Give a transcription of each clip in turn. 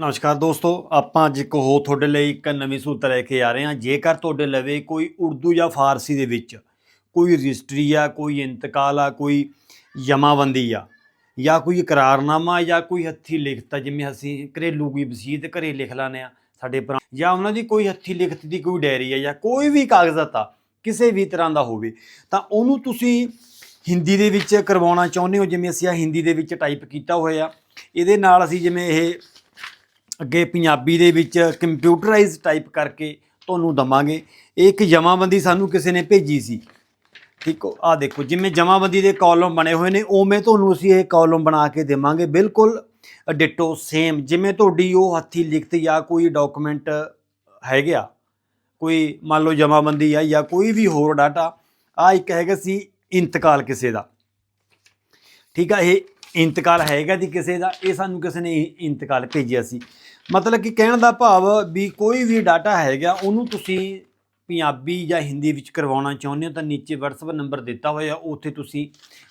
ਨਮਸਕਾਰ ਦੋਸਤੋ, ਆਪਾਂ ਅੱਜ ਇੱਕ ਹੋਰ ਤੁਹਾਡੇ ਲਈ ਇੱਕ ਨਵੀਂ ਸਹੂਲਤ ਲੈ ਕੇ ਆ ਰਹੇ ਹਾਂ। ਜੇਕਰ ਤੁਹਾਡੇ ਲਵੇ ਕੋਈ ਉਰਦੂ ਜਾਂ ਫਾਰਸੀ ਦੇ ਵਿੱਚ ਕੋਈ ਰਜਿਸਟਰੀ ਆ, ਕੋਈ ਇੰਤਕਾਲ ਆ, ਕੋਈ ਜਮਾਬੰਦੀ ਆ, ਜਾਂ ਕੋਈ ਇਕਰਾਰਨਾਮਾ ਜਾਂ ਕੋਈ ਹੱਥੀ ਲਿਖਤ ਆ, ਜਿਵੇਂ ਅਸੀਂ ਘਰੇਲੂ ਕੋਈ ਵਸੀਅਤ ਘਰੇ ਲਿਖ ਲਾਨੇ ਆ ਸਾਡੇ ਭਰਾ, ਜਾਂ ਉਹਨਾਂ ਦੀ ਕੋਈ ਹੱਥੀ ਲਿਖਤ ਦੀ ਕੋਈ ਡਾਇਰੀ ਆ, ਜਾਂ ਕੋਈ ਵੀ ਕਾਗਜ਼ਾਤ ਆ, ਕਿਸੇ ਵੀ ਤਰ੍ਹਾਂ ਦਾ ਹੋਵੇ, ਤਾਂ ਉਹਨੂੰ ਤੁਸੀਂ ਹਿੰਦੀ ਦੇ ਵਿੱਚ ਕਰਵਾਉਣਾ ਚਾਹੁੰਦੇ ਹੋ? ਜਿਵੇਂ ਅਸੀਂ ਆ ਹਿੰਦੀ ਦੇ ਵਿੱਚ ਟਾਈਪ ਕੀਤਾ ਹੋਇਆ, ਇਹਦੇ ਨਾਲ ਅਸੀਂ ਜਿਵੇਂ ਇਹ ਅੱਗੇ ਪੰਜਾਬੀ ਦੇ ਵਿੱਚ ਕੰਪਿਊਟਰਾਈਜ਼ ਟਾਈਪ ਕਰਕੇ ਤੁਹਾਨੂੰ ਦਵਾਂਗੇ। ਇਹ ਇੱਕ ਜਮਾਬੰਦੀ ਸਾਨੂੰ ਕਿਸੇ ਨੇ ਭੇਜੀ ਸੀ। ਠੀਕ ਹੋ? ਆ ਦੇਖੋ, ਜਿਵੇਂ ਜਮਾਬੰਦੀ ਦੇ ਕਾਲਮ ਬਣੇ ਹੋਏ ਨੇ, ਉਵੇਂ ਤੁਹਾਨੂੰ ਅਸੀਂ ਇਹ ਕਾਲਮ ਬਣਾ ਕੇ ਦੇਵਾਂਗੇ। ਬਿਲਕੁਲ ਡਿਟੋ ਸੇਮ ਜਿਵੇਂ ਤੁਹਾਡੀ ਉਹ ਹੱਥੀ ਲਿਖਤ ਜਾਂ ਕੋਈ ਡਾਕੂਮੈਂਟ ਹੈਗਾ ਕੋਈ ਮੰਨ ਲਓ ਜਮਾਬੰਦੀ ਆ ਜਾਂ ਕੋਈ ਵੀ ਹੋਰ ਡਾਟਾ ਆ ਇੱਕ ਹੈਗਾ ਸੀ ਇੰਤਕਾਲ ਕਿਸੇ ਦਾ। ਠੀਕ ਆ, ਇਹ ਇੰਤਕਾਲ ਹੈਗਾ ਜੀ ਕਿਸੇ ਦਾ, ਇਹ ਸਾਨੂੰ ਕਿਸੇ ਨੇ ਇੰਤਕਾਲ ਭੇਜਿਆ ਸੀ। ਮਤਲਬ ਕਿ ਕਹਿਣ ਦਾ ਭਾਵ ਵੀ ਕੋਈ ਵੀ ਡਾਟਾ ਹੈਗਾ, ਉਹਨੂੰ ਤੁਸੀਂ ਪੰਜਾਬੀ ਜਾਂ ਹਿੰਦੀ ਵਿੱਚ ਕਰਵਾਉਣਾ ਚਾਹੁੰਦੇ ਹੋ ਤਾਂ ਨੀਚੇ WhatsApp ਨੰਬਰ ਦਿੱਤਾ ਹੋਇਆ, ਉੱਥੇ ਤੁਸੀਂ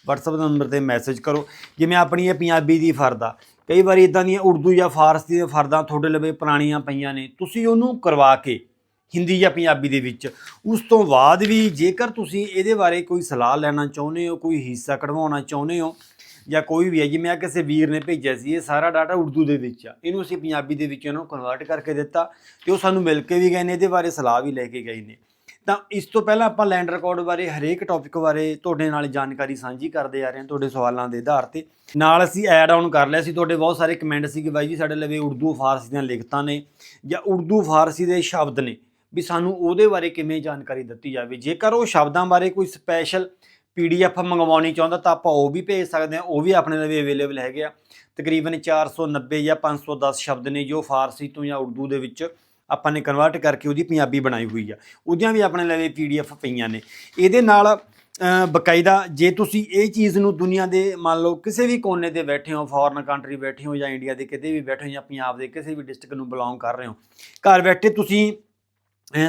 WhatsApp ਨੰਬਰ ਤੇ ਮੈਸੇਜ ਕਰੋ। ਜਿਵੇਂ ਆਪਣੀ ਇਹ ਪੰਜਾਬੀ ਦੀ ਫਰਦ ਆ, ਕਈ ਵਾਰੀ ਇਦਾਂ ਦੀਆਂ ਉਰਦੂ ਜਾਂ ਫਾਰਸੀ ਦੀਆਂ ਫਰਦਾਂ ਤੁਹਾਡੇ ਲਵੇ ਪੁਰਾਣੀਆਂ ਪਈਆਂ ਨੇ, ਤੁਸੀਂ ਉਹਨੂੰ ਕਰਵਾ ਕੇ ਹਿੰਦੀ ਜਾਂ ਪੰਜਾਬੀ ਦੇ ਵਿੱਚ, ਉਸ ਤੋਂ ਬਾਅਦ ਵੀ ਜੇਕਰ ਤੁਸੀਂ ਇਹਦੇ ਬਾਰੇ ਕੋਈ ਸਲਾਹ ਲੈਣਾ ਚਾਹੁੰਦੇ ਹੋ, ਕੋਈ ਹਿੱਸਾ ਕਢਵਾਉਣਾ ਚਾਹੁੰਦੇ ਹੋ ਜਾਂ ਕੋਈ ਵੀ ਹੈ, ਜਿਵੇਂ ਆ ਕਿਸੇ ਵੀਰ ਨੇ ਭੇਜਿਆ ਸੀ, ਇਹ ਸਾਰਾ ਡਾਟਾ ਉਰਦੂ ਦੇ ਵਿੱਚ ਆ। ਇਹਨੂੰ ਅਸੀਂ ਪੰਜਾਬੀ ਦੇ ਵਿੱਚ ਇਹਨੂੰ ਕਨਵਰਟ ਕਰਕੇ ਦਿੱਤਾ ਤੇ ਉਹ ਸਾਨੂੰ ਮਿਲ ਕੇ ਵੀ ਗਏ ਨੇ, ਇਹਦੇ ਬਾਰੇ ਸਲਾਹ ਵੀ ਲੈ ਕੇ ਗਏ ਨੇ। ਤਾਂ ਇਸ ਤੋਂ ਪਹਿਲਾਂ ਆਪਾਂ ਲੈਂਡ ਰਿਕਾਰਡ ਬਾਰੇ ਹਰੇਕ ਟੌਪਿਕ ਬਾਰੇ ਤੁਹਾਡੇ ਨਾਲ ਜਾਣਕਾਰੀ ਸਾਂਝੀ ਕਰਦੇ ਆ ਰਹੇ ਹਾਂ ਤੁਹਾਡੇ ਸਵਾਲਾਂ ਦੇ ਆਧਾਰ ਤੇ। ਨਾਲ ਅਸੀਂ ਐਡ ਆਨ ਕਰ ਲਿਆ ਸੀ, ਤੁਹਾਡੇ ਬਹੁਤ ਸਾਰੇ ਕਮੈਂਟ ਸੀ ਕਿ ਬਾਈ ਜੀ ਸਾਡੇ ਲਵੇ ਉਰਦੂ ਫਾਰਸੀ ਦੀਆਂ ਲਿਖਤਾਂ ਨੇ ਜਾਂ ਉਰਦੂ ਫਾਰਸੀ ਦੇ ਸ਼ਬਦ ਨੇ, ਵੀ ਸਾਨੂੰ ਉਹਦੇ ਬਾਰੇ ਕਿਵੇਂ ਜਾਣਕਾਰੀ ਦਿੱਤੀ ਜਾਵੇ। ਜੇਕਰ ਉਹ ਸ਼ਬਦਾਂ ਬਾਰੇ ਕੋਈ ਸਪੈਸ਼ਲ ਪੀਡੀਐਫ ਮੰਗਵਾਉਣੀ ਚਾਹੁੰਦਾ ਤਾਂ ਆਪਾਂ ਉਹ ਵੀ ਭੇਜ ਸਕਦੇ ਹਾਂ ਉਹ ਵੀ ਆਪਣੇ ਲਈ ਅਵੇਲੇਬਲ ਹੈਗੇ ਆ। ਤਕਰੀਬਨ 490 ਜਾਂ 510 ਸ਼ਬਦ ਨੇ ਜੋ ਫਾਰਸੀ ਤੋਂ ਜਾਂ ਉਰਦੂ ਦੇ ਵਿੱਚ ਆਪਾਂ ਨੇ ਕਨਵਰਟ ਕਰਕੇ ਉਹਦੀ ਪੰਜਾਬੀ ਬਣਾਈ ਹੋਈ ਆ। ਉਹਦੀਆਂ ਵੀ ਆਪਣੇ ਲਈ ਪੀਡੀਐਫ ਪਈਆਂ ਨੇ। ਇਹਦੇ ਨਾਲ ਅ, ਬਕਾਇਦਾ ਜੇ ਤੁਸੀਂ ਇਹ ਚੀਜ਼ ਨੂੰ ਦੁਨੀਆ ਦੇ ਮੰਨ ਲਓ ਕਿਸੇ ਵੀ ਕੋਨੇ ਤੇ ਬੈਠੇ ਹੋ ਫੋਰਨ ਕੰਟਰੀ ਬੈਠੇ ਹੋ ਜਾਂ ਇੰਡੀਆ ਦੇ ਕਿਤੇ ਵੀ ਬੈਠੇ ਹੋ ਜਾਂ ਪੰਜਾਬ ਦੇ ਕਿਸੇ ਵੀ ਡਿਸਟ੍ਰਿਕਟ ਨੂੰ ਬਿਲੋਂਗ ਕਰ ਰਹੇ ਹੋ ਘਰ ਬੈਠੇ ਤੁਸੀਂ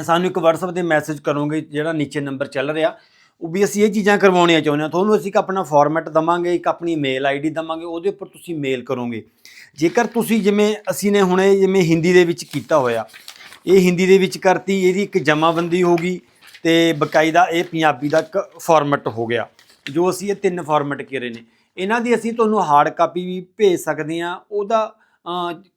ਸਾਨੂੰ ਇੱਕ WhatsApp ਤੇ ਮੈਸੇਜ ਕਰੋਗੇ ਜਿਹੜਾ ਨੀਚੇ ਨੰਬਰ ਚੱਲ ਰਿਹਾ। ਉਹ ਵੀ ਅਸੀਂ ਇਹ ਚੀਜ਼ਾਂ ਕਰਵਾਉਣੀਆਂ ਚਾਹੁੰਦੇ ਹਾਂ। ਤੁਹਾਨੂੰ ਅਸੀਂ ਇੱਕ ਆਪਣਾ ਫਾਰਮੈਟ ਦਵਾਂਗੇ, ਇੱਕ ਆਪਣੀ ਮੇਲ ਆਈਡੀ ਦਵਾਂਗੇ, ਉਹਦੇ ਉੱਪਰ ਤੁਸੀਂ ਮੇਲ ਕਰੋਗੇ। ਜੇਕਰ ਤੁਸੀਂ ਜਿਵੇਂ ਅਸੀਂ ਨੇ ਹੁਣੇ ਜਿਵੇਂ ਹਿੰਦੀ ਦੇ ਵਿੱਚ ਕੀਤਾ ਹੋਇਆ, ਇਹ ਹਿੰਦੀ ਦੇ ਵਿੱਚ ਕਰਤੀ, ਇਹਦੀ ਇੱਕ ਜਮਾਬੰਦੀ ਹੋ ਗਈ ਤੇ ਬਕਾਇਦਾ ਇਹ ਪੰਜਾਬੀ ਦਾ ਇੱਕ ਫਾਰਮੈਟ ਹੋ ਗਿਆ, ਜੋ ਅਸੀਂ ਇਹ ਤਿੰਨ ਫਾਰਮੈਟ ਕੀਰੇ ਨੇ। ਇਹਨਾਂ ਦੀ ਅਸੀਂ ਤੁਹਾਨੂੰ ਹਾਰਡ ਕਾਪੀ ਵੀ ਭੇਜ ਸਕਦੇ ਹਾਂ, ਉਹਦਾ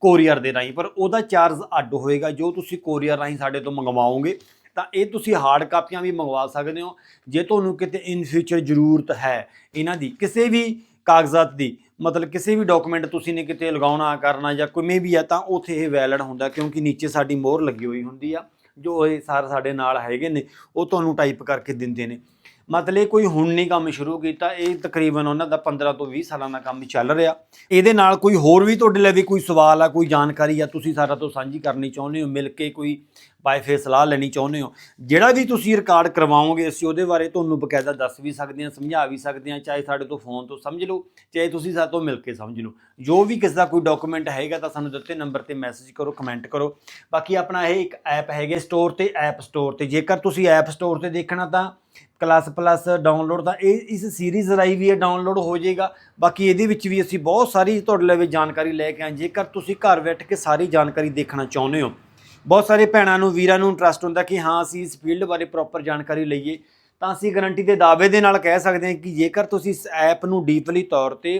ਕੋਰੀਅਰ ਦੇ ਰਾਹੀਂ, ਪਰ ਉਹਦਾ ਚਾਰਜ ਅੱਡ ਹੋਏਗਾ, ਜੋ ਤੁਸੀਂ ਕੋਰੀਅਰ ਰਾਹੀਂ ਸਾਡੇ ਤੋਂ ਮੰਗਵਾਓਗੇ। ਤਾਂ ਇਹ ਤੁਸੀਂ ਹਾਰਡ ਕਾਪੀਆਂ ਵੀ ਮੰਗਵਾ ਸਕਦੇ ਹੋ। ਜੇ ਤੁਹਾਨੂੰ ਕਿਤੇ ਇਨ ਫਿਊਚਰ ਜ਼ਰੂਰਤ ਹੈ ਇਹਨਾਂ ਦੀ, ਕਿਸੇ ਵੀ ਕਾਗਜ਼ਾਤ ਦੀ, ਮਤਲਬ ਕਿਸੇ ਵੀ ਡਾਕੂਮੈਂਟ ਤੁਸੀਂ ਨੇ ਕਿਤੇ ਲਗਾਉਣਾ, ਕਰਨਾ ਜਾਂ ਕੋਈ ਵੀ ਹੈ ਤਾਂ ਉੱਥੇ ਇਹ ਵੈਲਿਡ ਹੁੰਦਾ ਕਿਉਂਕਿ ਨੀਚੇ ਸਾਡੀ ਮੋਹਰ ਲੱਗੀ ਹੋਈ ਹੁੰਦੀ ਆ, ਜੋ ਇਹ ਸਾਰ ਸਾਡੇ ਨਾਲ ਹੈਗੇ ਨੇ, ਉਹ ਤੁਹਾਨੂੰ ਟਾਈਪ ਕਰਕੇ ਦਿੰਦੇ ਨੇ। ਮਤਲਬ ਇਹ ਕੋਈ ਹੁਣ ਨਹੀਂ ਕੰਮ ਸ਼ੁਰੂ ਕੀਤਾ, ਇਹ ਤਕਰੀਬਨ ਉਹਨਾਂ ਦਾ 15 ਤੋਂ 20 ਸਾਲਾਂ ਦਾ ਕੰਮ ਚੱਲ ਰਿਹਾ। ਇਹਦੇ ਨਾਲ ਕੋਈ ਹੋਰ ਵੀ ਤੁਹਾਡੇ ਲਈ ਵੀ ਕੋਈ ਸਵਾਲ ਆ, ਕੋਈ ਜਾਣਕਾਰੀ ਆ, ਤੁਸੀਂ ਸਾਰਾ ਤੋਂ ਸਾਂਝੀ ਕਰਨੀ ਚਾਹੁੰਦੇ ਹੋ, ਮਿਲ ਕੇ ਕੋਈ ਬਾਏ ਵਾਈਫਾਈ ਸਲਾਹ ਲੈਣੀ ਚਾਹੁੰਦੇ ਹੋ। ਜਿਹੜਾ ਵੀ ਤੁਸੀਂ ਰਿਕਾਰਡ ਕਰਵਾਓਗੇ, ਅਸੀਂ ਉਹਦੇ ਬਾਰੇ ਤੁਹਾਨੂੰ ਬਕਾਇਦਾ ਦੱਸ ਵੀ ਸਕਦੇ ਹਾਂ, ਸਮਝਾ ਵੀ ਸਕਦੇ ਹਾਂ। ਚਾਹੇ ਸਾਡੇ ਤੋਂ ਫੋਨ ਤੋਂ ਸਮਝ ਲਓ, ਚਾਹੇ ਤੁਸੀਂ ਸਾਡੇ ਤੋਂ ਮਿਲ ਕੇ ਸਮਝ ਲਓ। ਜੋ ਵੀ ਕਿਸ ਦਾ ਕੋਈ ਡਾਕੂਮੈਂਟ ਹੈਗਾ ਤਾਂ ਸਾਨੂੰ ਦਿੱਤੇ ਨੰਬਰ ਤੇ ਮੈਸੇਜ ਕਰੋ ਕਮੈਂਟ ਕਰੋ। ਬਾਕੀ ਆਪਣਾ ਇਹ ਇੱਕ ਐਪ ਹੈਗੇ ਸਟੋਰ ਤੇ ਐਪ ਸਟੋਰ ਤੇ। ਜੇਕਰ ਤੁਸੀਂ ਐਪ ਸਟੋਰ ਤੇ ਦੇਖਣਾ ਤਾਂ ਕਲਾਸ ਪਲੱਸ ਡਾਊਨਲੋਡ ਤਾਂ ਇਹ ਇਸ ਸੀਰੀਜ਼ ਰਾਈ ਵੀ ਇਹ ਡਾਊਨਲੋਡ ਹੋ ਜਾਏਗਾ। ਬਾਕੀ ਇਹਦੇ ਵਿੱਚ ਵੀ ਅਸੀਂ ਬਹੁਤ ਸਾਰੀ ਤੁਹਾਡੇ ਲਈ ਵੀ ਜਾਣਕਾਰੀ ਲੈ ਕੇ ਆਏ ਜੇਕਰ ਤੁਸੀਂ ਘਰ ਬੈਠ ਕੇ ਸਾਰੀ ਜਾਣਕਾਰੀ ਦੇਖਣਾ ਚਾਹੁੰਦੇ ਹੋ ਬਹੁਤ ਸਾਰੇ ਭੈਣਾਂ ਨੂੰ, ਵੀਰਾਂ ਨੂੰ ਇੰਟਰਸਟ ਹੁੰਦਾ ਕਿ ਹਾਂ, ਅਸੀਂ ਇਸ ਫੀਲਡ ਬਾਰੇ ਪ੍ਰੋਪਰ ਜਾਣਕਾਰੀ ਲਈਏ। ਤਾਂ ਅਸੀਂ ਗਾਰੰਟੀ ਦੇ ਦਾਅਵੇ ਦੇ ਨਾਲ ਕਹਿ ਸਕਦੇ ਹਾਂ ਕਿ ਜੇਕਰ ਤੁਸੀਂ ਇਸ ਐਪ ਨੂੰ ਡੀਪਲੀ ਤੌਰ ਤੇ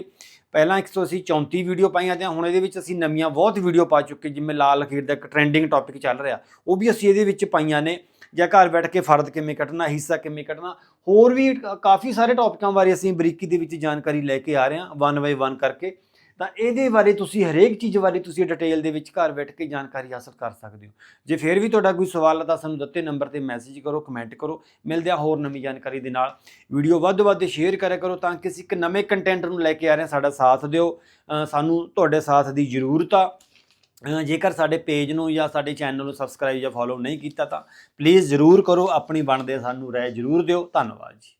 ਪਹਿਲਾਂ 134 ਵੀਡੀਓ ਪਾਈਆਂ ਤੇ ਹੁਣ ਇਹਦੇ ਵਿੱਚ ਅਸੀਂ ਨਵੀਆਂ ਬਹੁਤ ਵੀਡੀਓ ਪਾ ਚੁੱਕੇ, ਜਿਵੇਂ ਲਾਲ ਲਖੀਰ ਦਾ ਇੱਕ ਟ੍ਰੈਂਡਿੰਗ ਟੌਪਿਕ ਚੱਲ ਰਿਹਾ, ਉਹ ਵੀ ਅਸੀਂ ਇਹਦੇ ਵਿੱਚ ਪਾਈਆਂ ਨੇ। ਜਾਂ ਘਰ ਬੈਠ ਕੇ ਫਰਦ ਕਿਵੇਂ ਕੱਢਣਾ, ਹਿੱਸਾ ਕਿਵੇਂ ਕੱਢਣਾ, ਹੋਰ ਵੀ ਕਾਫੀ ਸਾਰੇ ਟੌਪਿਕਾਂ ਬਾਰੇ ਅਸੀਂ ਬਰੀਕੀ ਦੇ ਵਿੱਚ ਜਾਣਕਾਰੀ ਲੈ ਕੇ ਆ ਰਹੇ ਹਾਂ ਵਨ ਬਾਈ ਵਨ ਕਰਕੇ। ਤਾਂ ਇਹਦੇ ਬਾਰੇ ਤੁਸੀਂ ਹਰੇਕ ਚੀਜ਼ ਬਾਰੇ ਤੁਸੀਂ ਡਿਟੇਲ ਦੇ ਵਿੱਚ ਘਰ ਬੈਠ ਕੇ ਜਾਣਕਾਰੀ ਹਾਸਲ ਕਰ ਸਕਦੇ ਹੋ। ਜੇ ਫਿਰ ਵੀ ਤੁਹਾਡਾ ਕੋਈ ਸਵਾਲ ਹੈ ਤਾਂ ਸਾਨੂੰ ਦਿੱਤੇ ਨੰਬਰ ਤੇ ਮੈਸੇਜ ਕਰੋ ਕਮੈਂਟ ਕਰੋ। ਮਿਲਦੇ ਆ ਹੋਰ ਨਵੀਂ ਜਾਣਕਾਰੀ ਦੇ ਨਾਲ। ਵੀਡੀਓ ਵੱਧ ਤੋਂ ਵੱਧ ਸ਼ੇਅਰ ਕਰਿਆ ਕਰੋ ਤਾਂ ਕਿ ਅਸੀਂ ਇੱਕ ਨਵੇਂ ਕੰਟੈਂਟ ਨੂੰ ਲੈ ਕੇ ਆ ਰਹੇ ਹਾਂ, ਸਾਡਾ ਸਾਥ ਦਿਓ। ਸਾਨੂੰ ਤੁਹਾਡੇ ਸਾਥ ਦੀ ਜ਼ਰੂਰਤ ਆ। ਜੇਕਰ ਸਾਡੇ ਪੇਜ ਨੂੰ ਜਾਂ ਸਾਡੇ ਚੈਨਲ ਨੂੰ ਸਬਸਕ੍ਰਾਈਬ ਜਾਂ ਫੋਲੋ ਨਹੀਂ ਕੀਤਾ ਤਾਂ ਪਲੀਜ਼ ਜ਼ਰੂਰ ਕਰੋ, ਆਪਣੀ ਬਣਦੇ ਸਾਨੂੰ ਰਾਏ ਜ਼ਰੂਰ ਦਿਓ। ਧੰਨਵਾਦ ਜੀ।